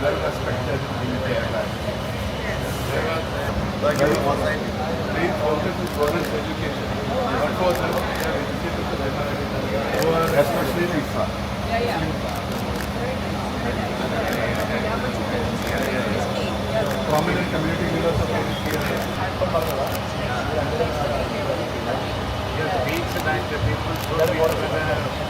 blood respected in the like uh, main focus is bonus education. One was educated the especially Yeah, yeah. Prominent community leaders of Yes, being and the people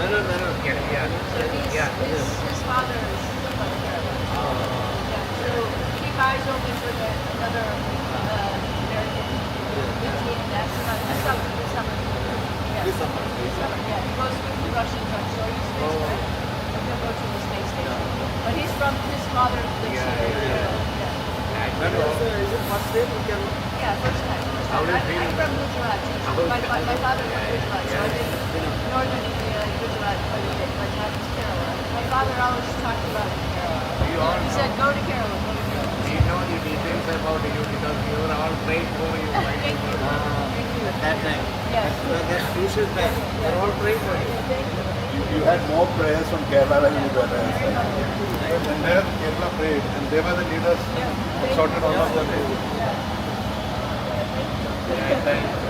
No, no, no, no. Yeah, yeah. So he's, Yeah. his, his father is Canada. Yeah, so keep eyes open for the, another uh, American team. That's about this summer. This summer. Yeah. This summer. This summer. Yeah. He goes with the Russians on Soyuz spacecraft. And he'll go to the space station. But he's from his father lives Yeah, here. yeah, Yeah. But also, is it first you can Yeah, first time. First time. I, I'm from Gujarat. My, my, my father's from Gujarat, so I did northern India, Gujarat quite a bit. My dad was Kerala. My father always talked about Kerala. You all He said, go to Kerala, go to Kerala. We know the details about you because you were all praying for you. Right? thank you. Thank you. At that time. Yes. That, that crucial time. They were all praying for you. You, you had more prayers from Kerala than you got And there Kerala prayed and they were the leaders who sorted all of them. Yeah, thank you.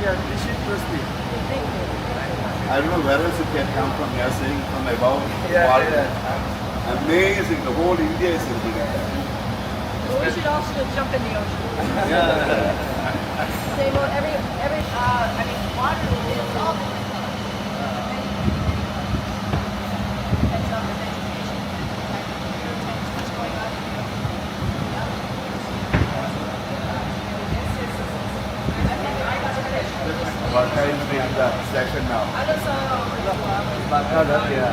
Community appreciate Trustee. I don't know where else it can come from. You are saying from above. Yeah, water. yeah. Amazing. The whole India is celebrating that. Well, we should all still jump in the ocean. Yeah. Same, old- every, every, uh, I mean, water is all in the session now.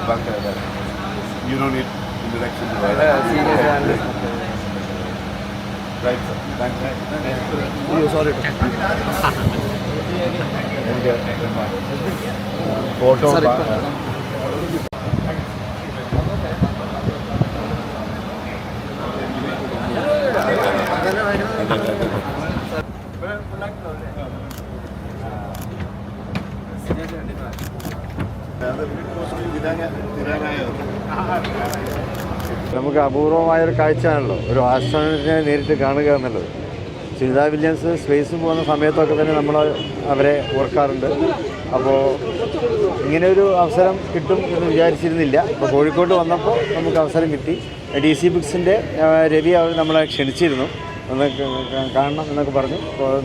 Baka, that. You don't need introduction to that. Right, sir. Thank you. Photo. അത് തിരാനാ- നമുക്ക് അപൂർവമായൊരു കാഴ്ചയാണല്ലോ. ഒരു ആസ്ട്രോണറ്റിനെ നേരിട്ട് കാണുക എന്നുള്ളത്. Sunitha Williams സ്പേസിൽ പോകുന്ന സമയത്തൊക്കെ തന്നെ നമ്മൾ അവരെ ഓർക്കാറുണ്ട്. അപ്പോൾ ഇങ്ങനെ ഒരു അവസരം കിട്ടും എന്ന് വിചാരിച്ചിരുന്നില്ല. അപ്പോൾ കോഴിക്കോട്ട് വന്നപ്പോൾ നമുക്ക് അവസരം കിട്ടി. ഡി സി ബുക്സിന്റെ രവി അവർ നമ്മളെ ക്ഷണിച്ചിരുന്നു. ഒന്ന് കാണണം എന്നൊക്കെ പറഞ്ഞു.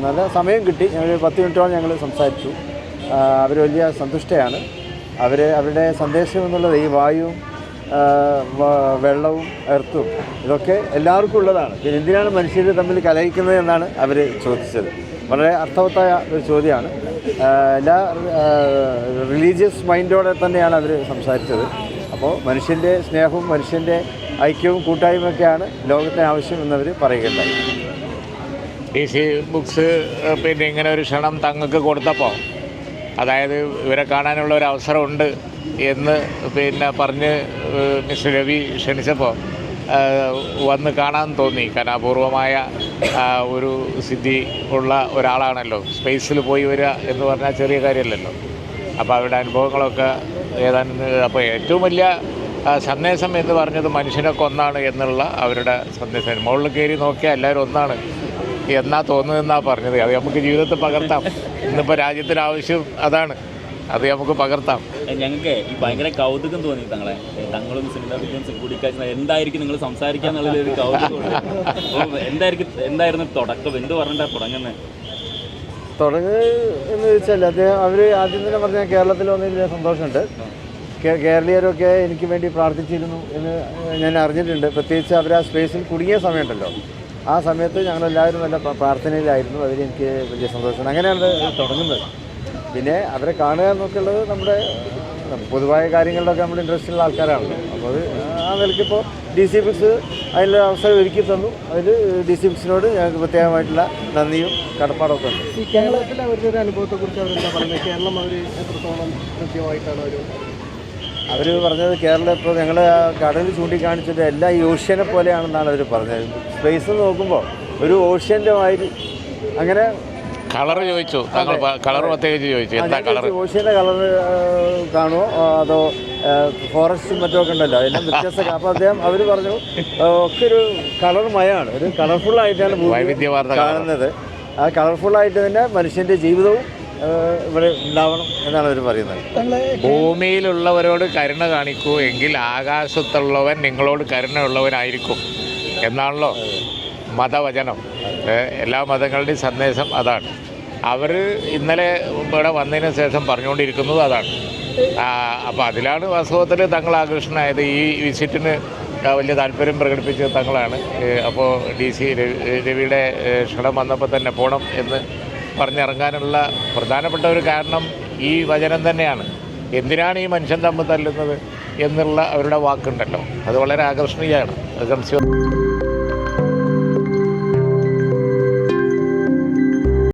നല്ല സമയം കിട്ടി. ഞങ്ങൾ പത്ത് മിനിറ്റോളം ഞങ്ങൾ സംസാരിച്ചു. അവർ വലിയ സന്തുഷ്ടയാണ്. അവർ അവരുടെ സന്ദേശം എന്നുള്ളത് ഈ വായുവും വെള്ളവും എർത്തും ഇതൊക്കെ എല്ലാവർക്കും ഉള്ളതാണ്. പിന്നെ എന്തിനാണ് മനുഷ്യർ തമ്മിൽ കലഹിക്കുന്നത് എന്നാണ് അവർ ചോദിച്ചത്. വളരെ അർത്ഥവത്തായ ഒരു ചോദ്യമാണ്. എല്ലാ റിലീജിയസ് മൈൻഡോടെ തന്നെയാണ് അവർ സംസാരിച്ചത്. അപ്പോൾ മനുഷ്യന്റെ സ്നേഹവും മനുഷ്യന്റെ ഐക്യവും കൂട്ടായ്മയൊക്കെയാണ് ലോകത്തിന് ആവശ്യം എന്നവർ പറയുകയുണ്ടായി. ഡി സി ബുക്സ് പിന്നെ ഇങ്ങനെ ഒരു ക്ഷണം തങ്ങൾക്ക് കൊടുത്തപ്പോൾ അതായത് ഇവരെ കാണാനുള്ള ഒരു അവസരമുണ്ട് എന്ന് പിന്നെ പറഞ്ഞ് മിസ്റ്റർ രവി ക്ഷണിച്ചപ്പോൾ വന്ന് കാണാൻ തോന്നി. കാരണം അപൂർവമായ ഒരു സിദ്ധി ഉള്ള ഒരാളാണല്ലോ. സ്പേസിൽ പോയി വരിക എന്ന് പറഞ്ഞാൽ ചെറിയ കാര്യമല്ലല്ലോ. അപ്പോൾ അവരുടെ അനുഭവങ്ങളൊക്കെ ഏതാനും അപ്പോൾ ഏറ്റവും വലിയ സന്ദേശം എന്ന് പറഞ്ഞത് മനുഷ്യനൊക്കെ ഒന്നാണ് എന്നുള്ള അവരുടെ സന്ദേശം. മുകളിൽ കയറി നോക്കിയാൽ എല്ലാവരും ഒന്നാണ്. എന്നാ തോന്നുന്നതെന്നാ പറഞ്ഞത്? അത് നമുക്ക് ജീവിതത്തിൽ പകർത്താം. ഇന്നിപ്പോൾ രാജ്യത്തിന് ആവശ്യം അതാണ്. അത് നമുക്ക് പകർത്താം. ഞങ്ങൾക്ക് ഈ ഭയങ്കര കൗതുകം തോന്നി തങ്ങളെ. തങ്ങളും വില്യംസും കൂടിക്കാഴ്ച എന്തായിരിക്കും നിങ്ങൾ സംസാരിക്കാന്നുള്ള ഒരു കൗതുകം എന്തായിരിക്കും എന്തായിരുന്നു തുടക്കം? എന്ത് പറഞ്ഞാ തുടങ്ങുന്നത് തുടങ്ങ് എന്ന് വെച്ചാൽ അദ്ദേഹം അവർ ആദ്യം തന്നെ പറഞ്ഞാൽ കേരളത്തിൽ വന്നതിൽ സന്തോഷമുണ്ട്. കേരളീയരൊക്കെ എനിക്ക് വേണ്ടി പ്രാർത്ഥിച്ചിരുന്നു എന്ന് ഞാൻ അറിഞ്ഞിട്ടുണ്ട്. പ്രത്യേകിച്ച് അവർ ആ സ്പേസിൽ കുടുങ്ങിയ സമയമുണ്ടല്ലോ. ആ സമയത്ത് ഞങ്ങളെല്ലാവരും നല്ല പ്രാർത്ഥനയിലായിരുന്നു. അതിലെനിക്ക് വലിയ സന്തോഷം അങ്ങനെയാണ് തുടങ്ങുന്നത്. പിന്നെ അവരെ കാണുക എന്നൊക്കെയുള്ളത് നമ്മുടെ പൊതുവായ കാര്യങ്ങളിലൊക്കെ നമ്മൾ ഇൻട്രസ്റ്റ് ഉള്ള ആൾക്കാരാണ് അപ്പോൾ അത് ആ നിലയ്ക്കിപ്പോൾ ഡി സി ബിക്സ് അതിന്റെ അവസരം ഒരുക്കി തന്നു. അതിൽ ഡി സി ബിക്സിനോട് ഞങ്ങൾക്ക് പ്രത്യേകമായിട്ടുള്ള നന്ദിയും കടപ്പാടൊക്കെ ഉണ്ട്. ഈ കേരളത്തിലെ അവരുടെ ഒരു അനുഭവത്തെ കുറിച്ച് അവരെന്താ പറയുന്നത്? കേരളം അവർ എത്രത്തോളം കൃത്യമായിട്ടാണ് അവർ അവർ പറഞ്ഞത് കേരളം ഇപ്പോൾ ഞങ്ങൾ കടലിൽ ചൂണ്ടിക്കാണിച്ചിട്ട് എല്ലാം ഈ ഓഷ്യനെ പോലെയാണെന്നാണ് അവർ പറഞ്ഞത്. സ്പേസ് നോക്കുമ്പോൾ ഒരു ഓഷ്യന്റെ മാതിരി അങ്ങനെ കളർ ചോദിച്ചു. താങ്കൾ കളർ പ്രത്യേകിച്ച് ചോദിച്ചു. എന്താ കളർ ഓഷ്യന്റെ കളർ കാണുമോ അതോ ഫോറസ്റ്റും മറ്റുമൊക്കെ ഉണ്ടല്ലോ. എല്ലാം വ്യത്യസ്ത. അപ്പോൾ അദ്ദേഹം അവർ പറഞ്ഞു ഒക്കെ ഒരു കളർ മയമാണ് ഒരു കളർഫുള്ളായിട്ടാണ് വൈവിധ്യമാർന്ന. കാണുന്നത്. ആ കളർഫുള്ളായിട്ട് തന്നെ മനുഷ്യന്റെ ജീവിതവും ഇവിടെ ഉണ്ടാവണം എന്നാണ് അവർ പറയുന്നത്. ഭൂമിയിലുള്ളവരോട് കരുണ കാണിക്കൂ എങ്കിൽ ആകാശത്തുള്ളവൻ നിങ്ങളോട് കരുണയുള്ളവനായിരിക്കും. എന്നാണല്ലോ മതവചനം. എല്ലാ മതങ്ങളുടെയും സന്ദേശം അതാണ്. അവർ ഇന്നലെ ഇവിടെ വന്നതിന് ശേഷം പറഞ്ഞുകൊണ്ടിരിക്കുന്നത് അതാണ്. അപ്പോൾ അതിലാണ് വാസ്തവത്തിൽ തങ്ങൾ ആകർഷണമായത് ഈ വിസിറ്റിന് വലിയ താല്പര്യം പ്രകടിപ്പിച്ചത് തങ്ങളാണ്. അപ്പോൾ ഡി സി രവിയുടെ ക്ഷണം വന്നപ്പോൾ തന്നെ പോകണം എന്ന് പറഞ്ഞിറങ്ങാനുള്ള പ്രധാനപ്പെട്ട ഒരു കാരണം ഈ വചനം തന്നെയാണ്. എന്തിനാണ് ഈ മനുഷ്യൻ തമ്മിൽ തല്ലുന്നത് എന്നുള്ള അവരുടെ വാക്കുണ്ടല്ലോ. അത് വളരെ ആകർഷണീയമാണ്. സംശയം